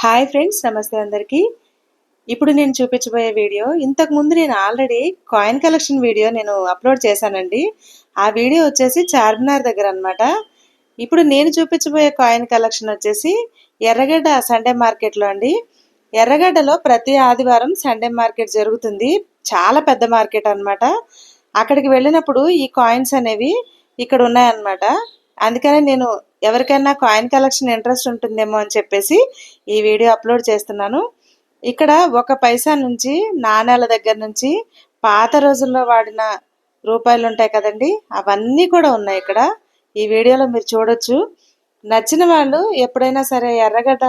Hi friends నమస్తే అందరికీ. ఇప్పుడు నేను చూపించబోయే వీడియో ఇంతకుముందు నేను ఆల్రెడీ కాయిన్ కలెక్షన్ వీడియో నేను అప్లోడ్ చేశానండి. ఆ వీడియో వచ్చేసి చార్మినార్ దగ్గర అన్నమాట. ఇప్పుడు నేను చూపించబోయే కాయిన్ కలెక్షన్ వచ్చేసి ఎర్రగడ్డ సండే మార్కెట్లో అండి. ఎర్రగడ్డలో ప్రతి ఆదివారం సండే మార్కెట్ జరుగుతుంది. చాలా పెద్ద మార్కెట్ అన్నమాట. అక్కడికి వెళ్ళినప్పుడు ఈ కాయిన్స్ అనేవి ఇక్కడ ఉన్నాయన్నమాట. అందుకనే నేను ఎవరికైనా కాయిన్ కలెక్షన్ ఇంట్రెస్ట్ ఉంటుందేమో అని చెప్పేసి ఈ వీడియో అప్లోడ్ చేస్తున్నాను. ఇక్కడ ఒక పైసా నుంచి నాణేల దగ్గర నుంచి పాత రోజుల్లో వాడిన రూపాయలు ఉంటాయి కదండి అవన్నీ కూడా ఉన్నాయి ఇక్కడ. ఈ వీడియోలో మీరు చూడొచ్చు. నచ్చిన వాళ్ళు ఎప్పుడైనా సరే ఎర్రగడ్డ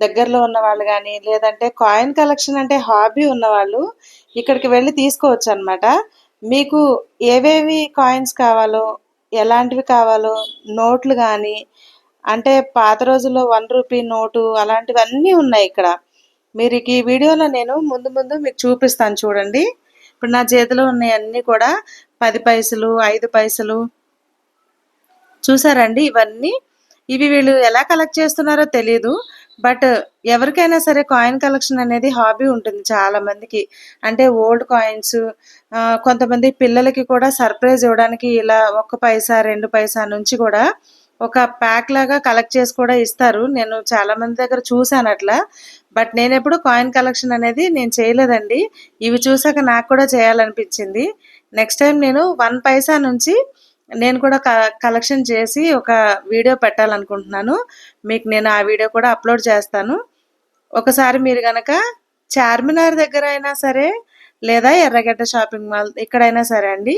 దగ్గరలో ఉన్న వాళ్ళు కానీ లేదంటే కాయిన్ కలెక్షన్ అంటే హాబీ ఉన్నవాళ్ళు ఇక్కడికి వెళ్ళి తీసుకోవచ్చు అనమాట మీకు ఏవేవి కాయిన్స్ కావాలో ఎలాంటివి కావాలో నోట్లు కానీ అంటే పాత రోజుల్లో వన్ రూపీ నోటు అలాంటివన్నీ ఉన్నాయి ఇక్కడ. మీరు ఈ వీడియోలో నేను ముందు ముందు మీకు చూపిస్తాను చూడండి. ఇప్పుడు నా చేతిలో ఉన్నాయన్నీ కూడా పది పైసలు ఐదు పైసలు. చూసారండి ఇవన్నీ? ఇవి వీళ్ళు ఎలా కలెక్ట్ చేస్తున్నారో తెలియదు బట్ ఎవరికైనా సరే కాయిన్ కలెక్షన్ అనేది హాబీ ఉంటుంది చాలా మందికి. అంటే ఓల్డ్ కాయిన్స్ కొంతమంది పిల్లలకి కూడా సర్ప్రైజ్ ఇవ్వడానికి ఇలా ఒక పైసా రెండు పైసా నుంచి కూడా ఒక ప్యాక్ లాగా కలెక్ట్ చేసి కూడా ఇస్తారు. నేను చాలా మంది దగ్గర చూశాను అట్లా. బట్ నేను ఎప్పుడు కాయిన్ కలెక్షన్ అనేది నేను చేయలేదండి. ఇవి చూసాక నాకు కూడా చేయాలనిపించింది. నెక్స్ట్ టైం నేను వన్ పైసా నుంచి నేను కూడా కలెక్షన్ చేసి ఒక వీడియో పెట్టాలనుకుంటున్నాను. మీకు నేను ఆ వీడియో కూడా అప్లోడ్ చేస్తాను. ఒకసారి మీరు కనుక చార్మినార్ దగ్గర అయినా సరే లేదా ఎర్రగడ్డ షాపింగ్ మాల్ ఇక్కడైనా సరే అండి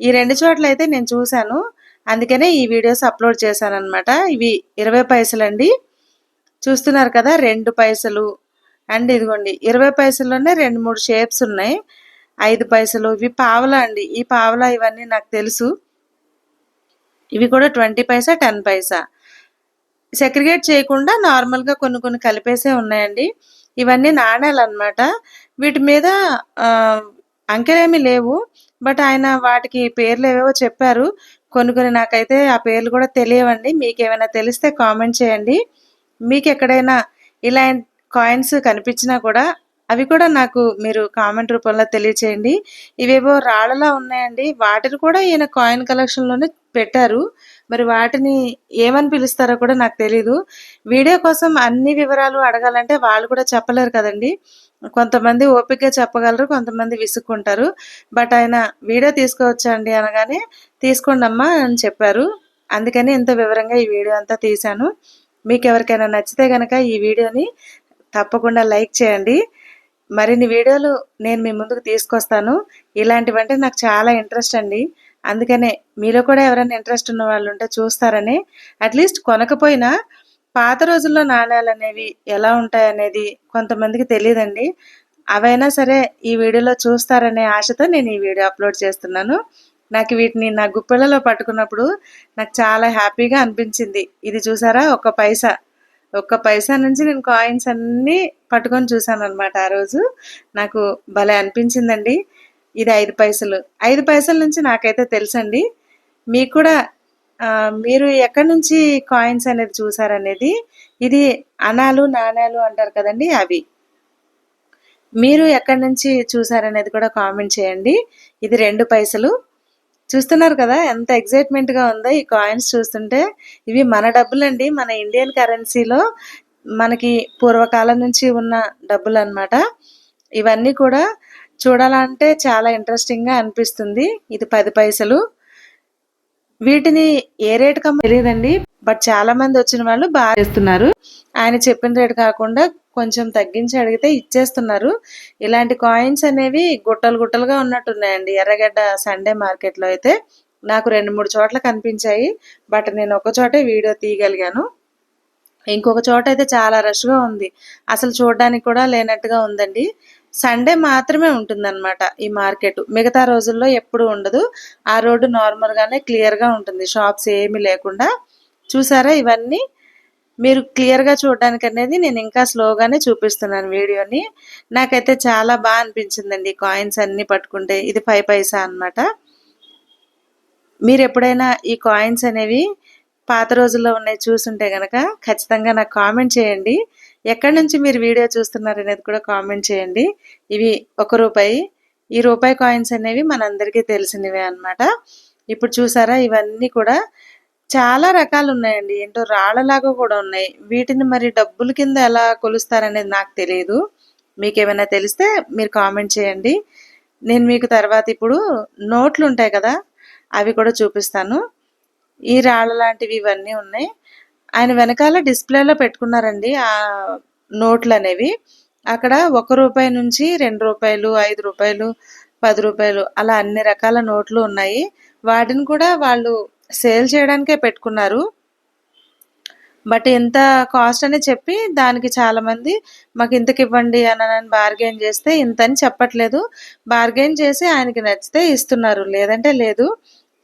ఈ రెండు చోట్ల అయితే నేను చూశాను. అందుకనే ఈ వీడియోస్ అప్లోడ్ చేశాను అనమాట ఇవి ఇరవై పైసలండి. చూస్తున్నారు కదా రెండు పైసలు. అండ్ ఇదిగోండి ఇరవై పైసల్లోనే రెండు మూడు షేప్స్ ఉన్నాయి. ఐదు పైసలు. ఇవి పావలా అండి. ఈ పావలా ఇవన్నీ నాకు తెలుసు. ఇవి కూడా twenty paisa ten paisa. Segregate చేయకుండా నార్మల్గా కొన్ని కొన్ని కలిపేసే ఉన్నాయండి. ఇవన్నీ నాణాలు అనమాట వీటి మీద అంకెలేమి లేవు. బట్ ఆయన వాటికి పేర్లు ఏవేవో చెప్పారు. కొన్ని కొన్ని నాకైతే ఆ పేర్లు కూడా తెలియవండి. మీకు ఏమైనా తెలిస్తే కామెంట్ చేయండి. మీకు ఎక్కడైనా ఇలా కాయిన్స్ కనిపించినా కూడా అవి కూడా నాకు మీరు కామెంట్ రూపంలో తెలియచేయండి. ఇవేవో రాళ్ళలా ఉన్నాయండి. వాటిని కూడా ఈయన కాయిన్ కలెక్షన్లోనే పెట్టారు. మరి వాటిని ఏమని పిలుస్తారో కూడా నాకు తెలీదు. వీడియో కోసం అన్ని వివరాలు అడగాలంటే వాళ్ళు కూడా చెప్పలేరు కదండి. కొంతమంది ఓపికగా చెప్పగలరు కొంతమంది విసుక్కుంటారు. బట్ ఆయన వీడియో తీసుకోవచ్చండి అనగానే తీసుకోండి అమ్మా అని చెప్పారు. అందుకని ఇంత వివరంగా ఈ వీడియో అంతా తీశాను. మీకు ఎవరికైనా నచ్చితే కనుక ఈ వీడియోని తప్పకుండా లైక్ చేయండి. మరిన్ని వీడియోలు నేను మీ ముందుకు తీసుకొస్తాను. ఇలాంటివంటే నాకు చాలా ఇంట్రెస్ట్ అండి. అందుకనే మీలో కూడా ఎవరైనా ఇంట్రెస్ట్ ఉన్న వాళ్ళు ఉంటే చూస్తారని అట్లీస్ట్ కొనకపోయినా పాత రోజుల్లో నాణ్యాలు అనేవి ఎలా ఉంటాయనేది కొంతమందికి తెలియదండి. అవైనా సరే ఈ వీడియోలో చూస్తారనే ఆశతో నేను ఈ వీడియో అప్లోడ్ చేస్తున్నాను. నాకు వీటిని నా గుప్పెలలో పట్టుకున్నప్పుడు నాకు చాలా హ్యాపీగా అనిపించింది. ఇది చూసారా? ఒక పైసా. ఒక్క పైసా నుంచి నేను కాయిన్స్ అన్నీ పట్టుకొని చూసాను అనమాట ఆ రోజు. నాకు భలే అనిపించిందండి. ఇది ఐదు పైసలు. ఐదు పైసల నుంచి నాకైతే తెలుసండి. మీకు కూడా మీరు ఎక్కడి నుంచి కాయిన్స్ అనేది చూసారనేది ఇది అనాలు నాణాలు అంటారు కదండి అవి. మీరు ఎక్కడి నుంచి చూసారనేది కూడా కామెంట్ చేయండి. ఇది రెండు పైసలు. చూస్తున్నారు కదా ఎంత ఎగ్జైట్మెంట్గా ఉందో ఈ కాయిన్స్ చూస్తుంటే. ఇవి మన డబ్బులండి మన ఇండియన్ కరెన్సీలో మనకి పూర్వకాలం నుంచి ఉన్న డబ్బులు అనమాట ఇవన్నీ కూడా చూడాలంటే చాలా ఇంట్రెస్టింగ్గా అనిపిస్తుంది. ఇది పది పైసలు. వీటిని ఏ రేట్ కమ్మ? తెలియదండి బట్ చాలా మంది వచ్చిన వాళ్ళు బాగా చేస్తున్నారు. ఆయన చెప్పిన రేటు కాకుండా కొంచెం తగ్గించి అడిగితే ఇచ్చేస్తున్నారు. ఇలాంటి కాయిన్స్ అనేవి గుట్టలు గుట్టలుగా ఉన్నట్టున్నాయండి. ఎర్రగడ్డ సండే మార్కెట్లో అయితే నాకు రెండు మూడు చోట్ల కనిపించాయి. బట్ నేను ఒక చోటే వీడియో తీయగలిగాను. ఇంకొక చోట అయితే చాలా రష్గా ఉంది. అసలు చూడడానికి కూడా లేనట్టుగా ఉందండి. సండే మాత్రమే ఉంటుందన్నమాట ఈ మార్కెట్. మిగతా రోజుల్లో ఎప్పుడు ఉండదు. ఆ రోడ్డు నార్మల్గానే క్లియర్గా ఉంటుంది. షాప్స్ ఏమీ లేకుండా. చూసారా ఇవన్నీ? మీరు క్లియర్గా చూడడానికి అనేది నేను ఇంకా స్లోగానే చూపిస్తున్నాను వీడియోని. నాకైతే చాలా బాగా అనిపించిందండి కాయిన్స్ అన్నీ పట్టుకుంటే. ఇది ఫైవ్ పైసా అనమాట మీరు ఎప్పుడైనా ఈ కాయిన్స్ అనేవి పాత రోజుల్లో ఉన్నాయి చూసుంటే కనుక ఖచ్చితంగా నాకు కామెంట్ చేయండి. ఎక్కడి నుంచి మీరు వీడియో చూస్తున్నారు అనేది కూడా కామెంట్ చేయండి. ఇవి ఒక రూపాయి. ఈ రూపాయి కాయిన్స్ అనేవి మనందరికీ తెలిసినవే అన్నమాట. ఇప్పుడు చూసారా ఇవన్నీ కూడా చాలా రకాలు ఉన్నాయండి. ఏంటో రాళ్ళలాగా కూడా ఉన్నాయి. వీటిని మరి డబ్బుల కింద ఎలా కొలుస్తారనేది నాకు తెలియదు మీకు ఏమైనా తెలిస్తే మీరు కామెంట్ చేయండి. నేను మీకు తర్వాత ఇప్పుడు నోట్లు ఉంటాయి కదా అవి కూడా చూపిస్తాను. ఈ రాళ్ళ లాంటివి ఇవన్నీ ఉన్నాయి. ఆయన వెనకాల డిస్ప్లేలో పెట్టుకున్నారండి ఆ నోట్లు అనేవి అక్కడ ఒక రూపాయి నుంచి రెండు రూపాయలు ఐదు రూపాయలు పది రూపాయలు అలా అన్ని రకాల నోట్లు ఉన్నాయి. వాటిని కూడా వాళ్ళు సేల్ చేయడానికే పెట్టుకున్నారు. బట్ ఎంత కాస్ట్ అని చెప్పి దానికి చాలామంది మాకు ఇంతకి ఇవ్వండి అని బార్గెన్ చేస్తే ఇంత అని చెప్పట్లేదు. బార్గెన్ చేసి ఆయనకి నచ్చితే ఇస్తున్నారు. లేదంటే లేదు.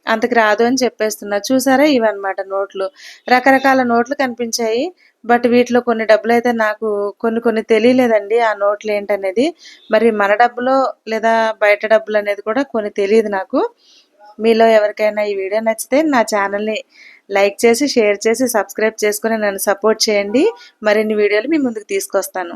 అంతకు రాదు అని చెప్పేస్తున్నా. చూసారా? ఇవన్నమాట నోట్లు. రకరకాల నోట్లు కనిపించాయి. బట్ వీటిలో కొన్ని డబ్బులు అయితే నాకు కొన్ని కొన్ని తెలియలేదండి. ఆ నోట్లు ఏంటనేది మరి మన డబ్బులో లేదా బయట డబ్బులు అనేది కూడా కొన్ని తెలియదు నాకు. మీలో ఎవరికైనా ఈ వీడియో నచ్చితే నా ఛానల్ని లైక్ చేసి షేర్ చేసి సబ్స్క్రైబ్ చేసుకుని నన్ను సపోర్ట్ చేయండి. మరిన్ని వీడియోలు మీ ముందుకు తీసుకొస్తాను.